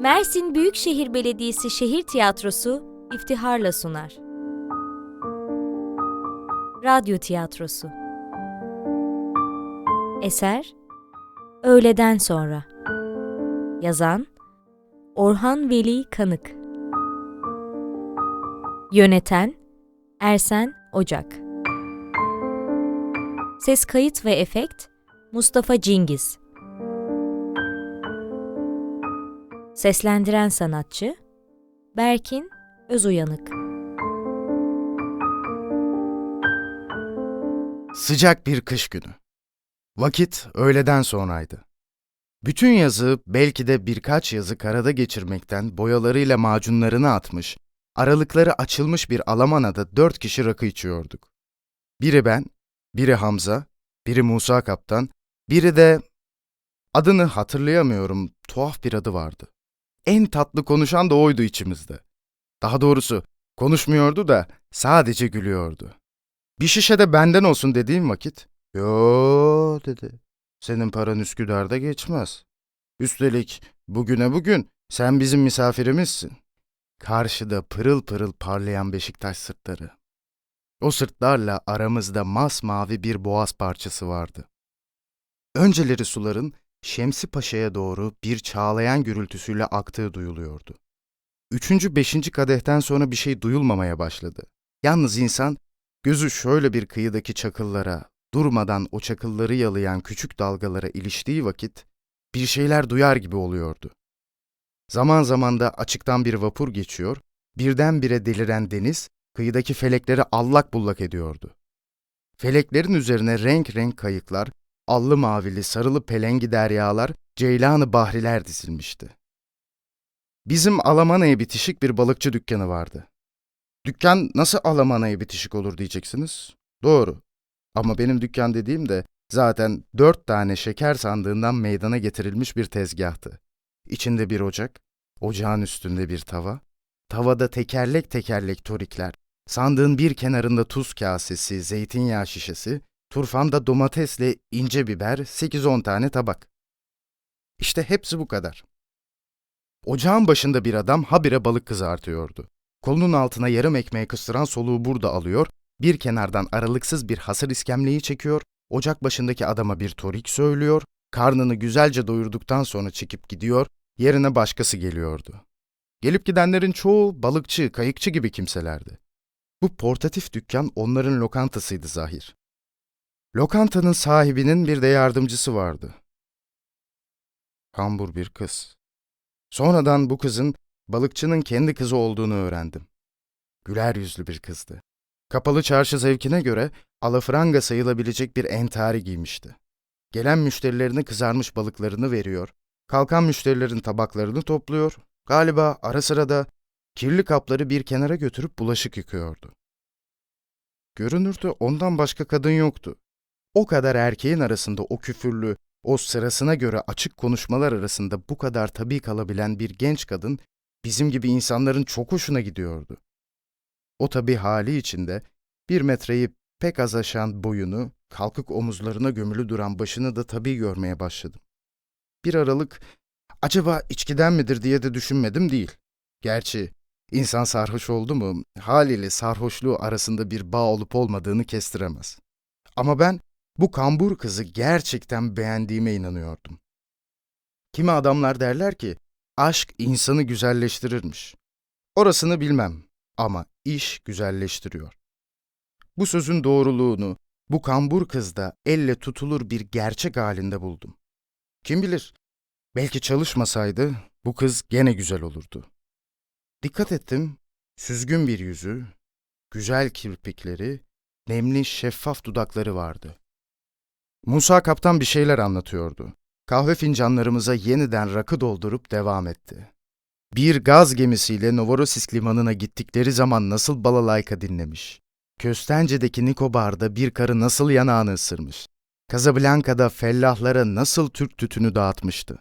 Mersin Büyükşehir Belediyesi Şehir Tiyatrosu iftiharla sunar. Radyo Tiyatrosu. Eser Öğleden Sonra. Yazan Orhan Veli Kanık. Yöneten Ersen Ocak. Ses kayıt ve efekt Mustafa Cingiz Seslendiren sanatçı Berkin Özuyanık Sıcak bir kış günü. Vakit öğleden sonraydı. Bütün yazı belki de birkaç yazı karada geçirmekten boyalarıyla macunlarını atmış, aralıkları açılmış bir Alamana'da dört kişi rakı içiyorduk. Biri ben, biri Hamza, biri Musa Kaptan, biri de adını hatırlayamıyorum tuhaf bir adı vardı. En tatlı konuşan da oydu içimizde. Daha doğrusu konuşmuyordu da sadece gülüyordu. Bir şişe de benden olsun dediğim vakit, yo dedi. Senin paran Üsküdar'da geçmez. Üstelik bugüne bugün sen bizim misafirimizsin. Karşıda pırıl pırıl parlayan Beşiktaş sırtları. O sırtlarla aramızda masmavi bir boğaz parçası vardı. Önceleri suların Şemsi Paşa'ya doğru bir çağlayan gürültüsüyle aktığı duyuluyordu. Üçüncü, beşinci kadehten sonra bir şey duyulmamaya başladı. Yalnız insan gözü şöyle bir kıyıdaki çakıllara, durmadan o çakılları yalayan küçük dalgalara iliştiği vakit bir şeyler duyar gibi oluyordu. Zaman zaman da açıktan bir vapur geçiyor, birdenbire deliren deniz kıyıdaki felekleri allak bullak ediyordu. Feleklerin üzerine renk renk kayıklar, allı mavili sarılı pelengi deryalar, ceylanı bahriler dizilmişti. Bizim Alamana'ya bitişik bir balıkçı dükkanı vardı. Dükkan nasıl Alamana'ya bitişik olur diyeceksiniz? Doğru. Ama benim dükkan dediğim de zaten dört tane şeker sandığından meydana getirilmiş bir tezgahtı. İçinde bir ocak, ocağın üstünde bir tava, tavada tekerlek tekerlek torikler, sandığın bir kenarında tuz kasesi, zeytinyağı şişesi, turfanda domatesle ince biber, 8-10 tane tabak. İşte hepsi bu kadar. Ocağın başında bir adam habire balık kızartıyordu. Kolunun altına yarım ekmeği kıstıran soluğu burada alıyor, bir kenardan aralıksız bir hasır iskemleyi çekiyor, ocak başındaki adama bir torik söylüyor, karnını güzelce doyurduktan sonra çekip gidiyor, yerine başkası geliyordu. Gelip gidenlerin çoğu balıkçı, kayıkçı gibi kimselerdi. Bu portatif dükkan onların lokantasıydı zahir. Lokantanın sahibinin bir de yardımcısı vardı. Kambur bir kız. Sonradan bu kızın balıkçının kendi kızı olduğunu öğrendim. Güler yüzlü bir kızdı. Kapalı çarşı zevkine göre alafranga sayılabilecek bir entari giymişti. Gelen müşterilerine kızarmış balıklarını veriyor, kalkan müşterilerin tabaklarını topluyor, galiba ara sıra da kirli kapları bir kenara götürüp bulaşık yıkıyordu. Görünürde ondan başka kadın yoktu. O kadar erkeğin arasında o küfürlü, o sırasına göre açık konuşmalar arasında bu kadar tabii kalabilen bir genç kadın bizim gibi insanların çok hoşuna gidiyordu. O tabii hali içinde bir metreyi pek az aşan boyunu, kalkık omuzlarına gömülü duran başını da tabii görmeye başladım. Bir aralık acaba içkiden midir diye de düşünmedim değil. Gerçi insan sarhoş oldu mu haliyle sarhoşluğu arasında bir bağ olup olmadığını kestiremez. Ama ben bu kambur kızı gerçekten beğendiğime inanıyordum. Kimi adamlar derler ki aşk insanı güzelleştirirmiş. Orasını bilmem ama iş güzelleştiriyor. Bu sözün doğruluğunu bu kambur kızda elle tutulur bir gerçek halinde buldum. Kim bilir, belki çalışmasaydı bu kız gene güzel olurdu. Dikkat ettim, süzgün bir yüzü, güzel kirpikleri, nemli şeffaf dudakları vardı. Musa kaptan bir şeyler anlatıyordu. Kahve fincanlarımıza yeniden rakı doldurup devam etti. Bir gaz gemisiyle Novorossiysk limanına gittikleri zaman nasıl balalayka dinlemiş. Köstence'deki Nikobar'da bir karı nasıl yanağını ısırmış. Casablanca'da fellahlara nasıl Türk tütünü dağıtmıştı.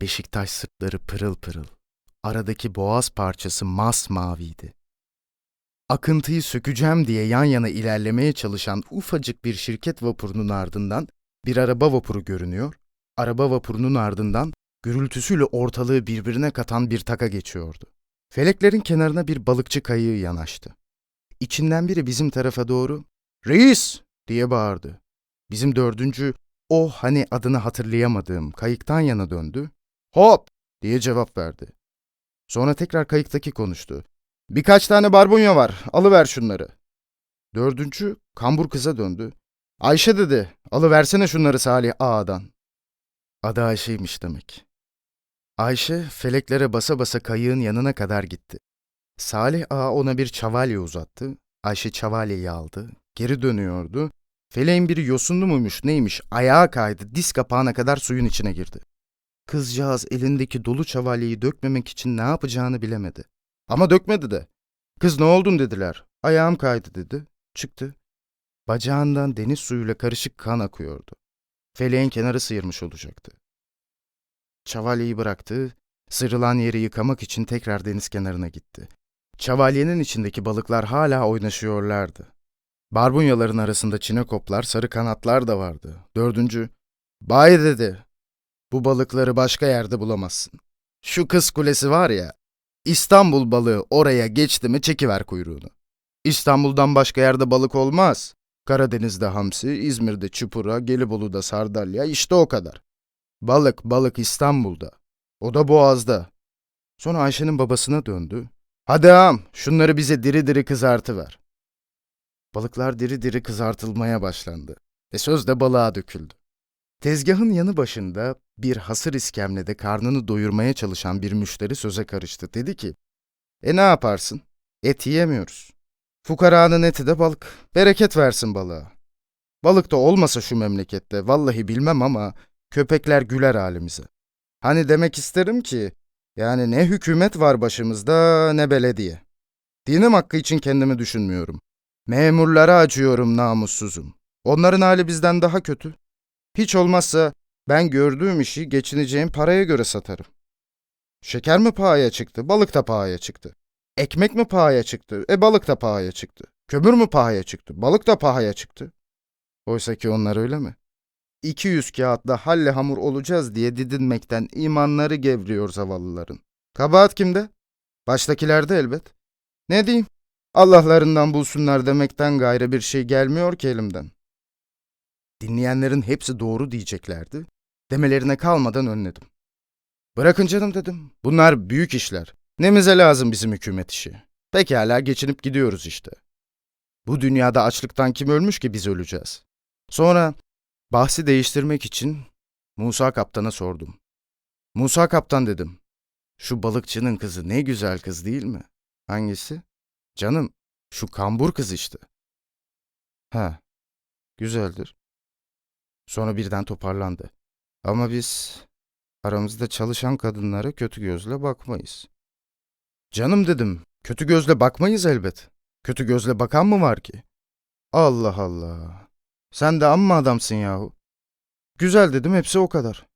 Beşiktaş sırtları pırıl pırıl. Aradaki boğaz parçası masmaviydi. Akıntıyı sökeceğim diye yan yana ilerlemeye çalışan ufacık bir şirket vapurunun ardından bir araba vapuru görünüyor. Araba vapurunun ardından gürültüsüyle ortalığı birbirine katan bir taka geçiyordu. Feleklerin kenarına bir balıkçı kayığı yanaştı. İçinden biri bizim tarafa doğru ''Reis!'' diye bağırdı. Bizim dördüncü, o hani adını hatırlayamadığım kayıktan yana döndü. ''Hop!'' diye cevap verdi. Sonra tekrar kayıktaki konuştu. ''Birkaç tane barbunya var, alıver şunları.'' Dördüncü, kambur kıza döndü. ''Ayşe'' dedi, ''alıversene şunları Salih Ağa'dan.'' Adı Ayşe'ymiş demek. Ayşe, feleklere basa basa kayığın yanına kadar gitti. Salih Ağa ona bir çavalye uzattı. Ayşe çavalyeyi aldı. Geri dönüyordu. Feleğin biri yosunlu muymuş neymiş ayağa kaydı diz kapağına kadar suyun içine girdi. Kızcağız elindeki dolu çavalyeyi dökmemek için ne yapacağını bilemedi. Ama dökmedi de. Kız ne oldun dediler. Ayağım kaydı dedi. Çıktı. Bacağından deniz suyuyla karışık kan akıyordu. Feleğin kenarı sıyırmış olacaktı. Çavalyeyi bıraktı, sıyrılan yeri yıkamak için tekrar deniz kenarına gitti. Çavalyenin içindeki balıklar hala oynaşıyorlardı. Barbunyaların arasında çinekoplar, sarı kanatlar da vardı. Dördüncü, Bay dedi, bu balıkları başka yerde bulamazsın. Şu kız kulesi var ya, İstanbul balığı oraya geçti mi çekiver kuyruğunu. İstanbul'dan başka yerde balık olmaz. Karadeniz'de hamsi, İzmir'de çupura, Gelibolu'da sardalya, işte o kadar. Balık, balık İstanbul'da. O da Boğaz'da. Sonra Ayşe'nin babasına döndü. Hadi ağam, şunları bize diri diri kızartıver. Balıklar diri diri kızartılmaya başlandı. Ve söz de balığa döküldü. Tezgahın yanı başında bir hasır iskemlede karnını doyurmaya çalışan bir müşteri söze karıştı. Dedi ki, e ne yaparsın? Et yiyemiyoruz. Fukaranın eti de balık. Bereket versin balığa. Balık da olmasa şu memlekette vallahi bilmem ama köpekler güler halimize. Hani demek isterim ki yani ne hükümet var başımızda ne belediye. Dinim hakkı için kendimi düşünmüyorum. Memurlara acıyorum namussuzum. Onların hali bizden daha kötü. Hiç olmazsa ben gördüğüm işi geçineceğim paraya göre satarım. Şeker mi pahaya çıktı, balık da pahaya çıktı. Ekmek mi pahaya çıktı, e balık da pahaya çıktı. Kömür mü pahaya çıktı, balık da pahaya çıktı. Oysa ki onlar öyle mi? 200 kağıtla halle hamur olacağız diye didinmekten imanları gevriyor zavallıların. Kabahat kimde? Baştakilerde elbet. Ne diyeyim? Allah'larından bulsunlar demekten gayrı bir şey gelmiyor ki elimden. Dinleyenlerin hepsi doğru diyeceklerdi. Demelerine kalmadan önledim. Bırakın canım dedim. Bunlar büyük işler. Nemize lazım bizim hükümet işi. Pekala geçinip gidiyoruz işte. Bu dünyada açlıktan kim ölmüş ki biz öleceğiz? Sonra bahsi değiştirmek için Musa kaptana sordum. Musa kaptan dedim. Şu balıkçının kızı ne güzel kız değil mi? Hangisi? Canım, şu kambur kız işte. Ha, güzeldir. Sonra birden toparlandı. Ama biz aramızda çalışan kadınlara kötü gözle bakmayız. Canım dedim, kötü gözle bakmayız elbet. Kötü gözle bakan mı var ki? Allah Allah. Sen de amma adamsın yahu. Güzel dedim hepsi o kadar.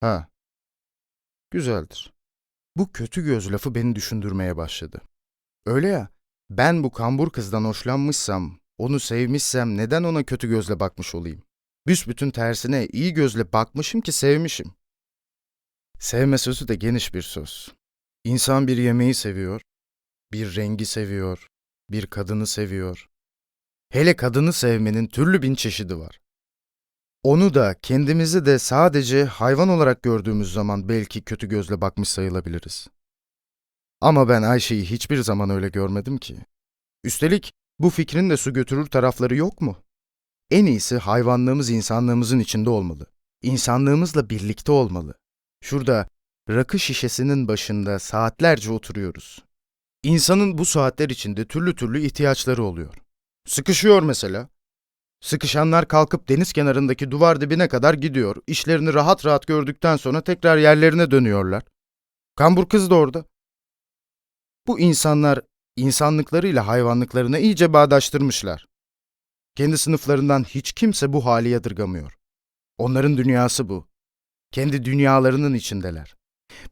Ha. Güzeldir. Bu kötü göz lafı beni düşündürmeye başladı. Öyle ya, ben bu kambur kızdan hoşlanmışsam, onu sevmişsem neden ona kötü gözle bakmış olayım? Büsbütün tersine iyi gözle bakmışım ki sevmişim. Sevme sözü de geniş bir söz. İnsan bir yemeği seviyor, bir rengi seviyor, bir kadını seviyor. Hele kadını sevmenin türlü bin çeşidi var. Onu da kendimizi de sadece hayvan olarak gördüğümüz zaman belki kötü gözle bakmış sayılabiliriz. Ama ben Ayşe'yi hiçbir zaman öyle görmedim ki. Üstelik bu fikrin de su götürür tarafları yok mu? En iyisi hayvanlığımız insanlığımızın içinde olmalı. İnsanlığımızla birlikte olmalı. Şurada rakı şişesinin başında saatlerce oturuyoruz. İnsanın bu saatler içinde türlü türlü ihtiyaçları oluyor. Sıkışıyor mesela. Sıkışanlar kalkıp deniz kenarındaki duvar dibine kadar gidiyor. İşlerini rahat rahat gördükten sonra tekrar yerlerine dönüyorlar. Kambur kız da orada. Bu insanlar insanlıklarıyla hayvanlıklarını iyice bağdaştırmışlar. Kendi sınıflarından hiç kimse bu hali yadırgamıyor. Onların dünyası bu. Kendi dünyalarının içindeler.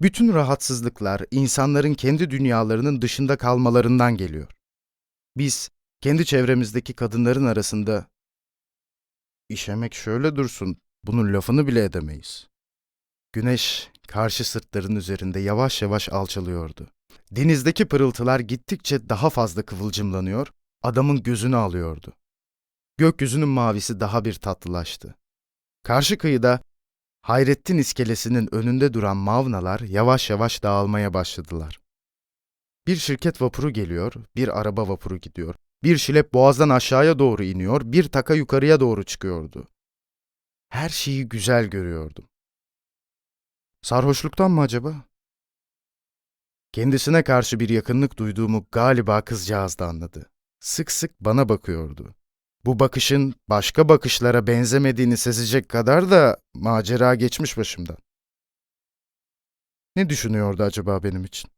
Bütün rahatsızlıklar insanların kendi dünyalarının dışında kalmalarından geliyor. Biz kendi çevremizdeki kadınların arasında işemek şöyle dursun, bunun lafını bile edemeyiz. Güneş karşı sırtların üzerinde yavaş yavaş alçalıyordu. Denizdeki pırıltılar gittikçe daha fazla kıvılcımlanıyor, adamın gözünü alıyordu. Gökyüzünün mavisi daha bir tatlılaştı. Karşı kıyıda Hayrettin iskelesinin önünde duran mavnalar yavaş yavaş dağılmaya başladılar. Bir şirket vapuru geliyor, bir araba vapuru gidiyor. Bir şilep boğazdan aşağıya doğru iniyor, bir taka yukarıya doğru çıkıyordu. Her şeyi güzel görüyordum. Sarhoşluktan mı acaba? Kendisine karşı bir yakınlık duyduğumu galiba kızcağız da anladı. Sık sık bana bakıyordu. Bu bakışın başka bakışlara benzemediğini sezecek kadar da macera geçmiş başımdan. Ne düşünüyordu acaba benim için?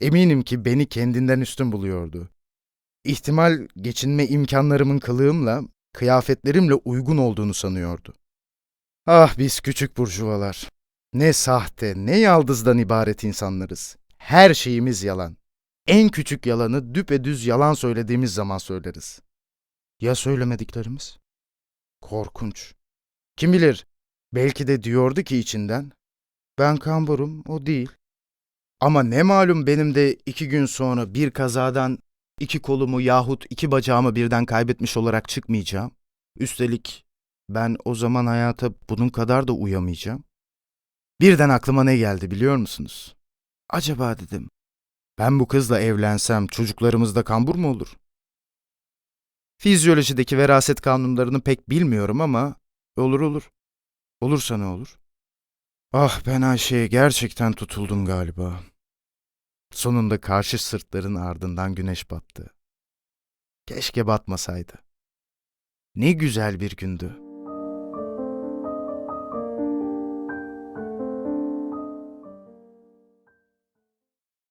Eminim ki beni kendinden üstün buluyordu. İhtimal geçinme imkanlarımın kılığımla, kıyafetlerimle uygun olduğunu sanıyordu. Ah biz küçük burjuvalar. Ne sahte, ne yaldızdan ibaret insanlarız. Her şeyimiz yalan. En küçük yalanı düpedüz yalan söylediğimiz zaman söyleriz. Ya söylemediklerimiz? Korkunç. Kim bilir, belki de diyordu ki içinden, ben kamburum, o değil. Ama ne malum benim de iki gün sonra bir kazadan iki kolumu yahut iki bacağımı birden kaybetmiş olarak çıkmayacağım. Üstelik ben o zaman hayata bunun kadar da uyamayacağım. Birden aklıma ne geldi biliyor musunuz? Acaba dedim, ben bu kızla evlensem çocuklarımızda kambur mu olur? Fizyolojideki veraset kanunlarını pek bilmiyorum ama olur olur. Olursa ne olur? Ah ben Ayşe'ye gerçekten tutuldum galiba. Sonunda karşı sırtların ardından güneş battı. Keşke batmasaydı. Ne güzel bir gündü.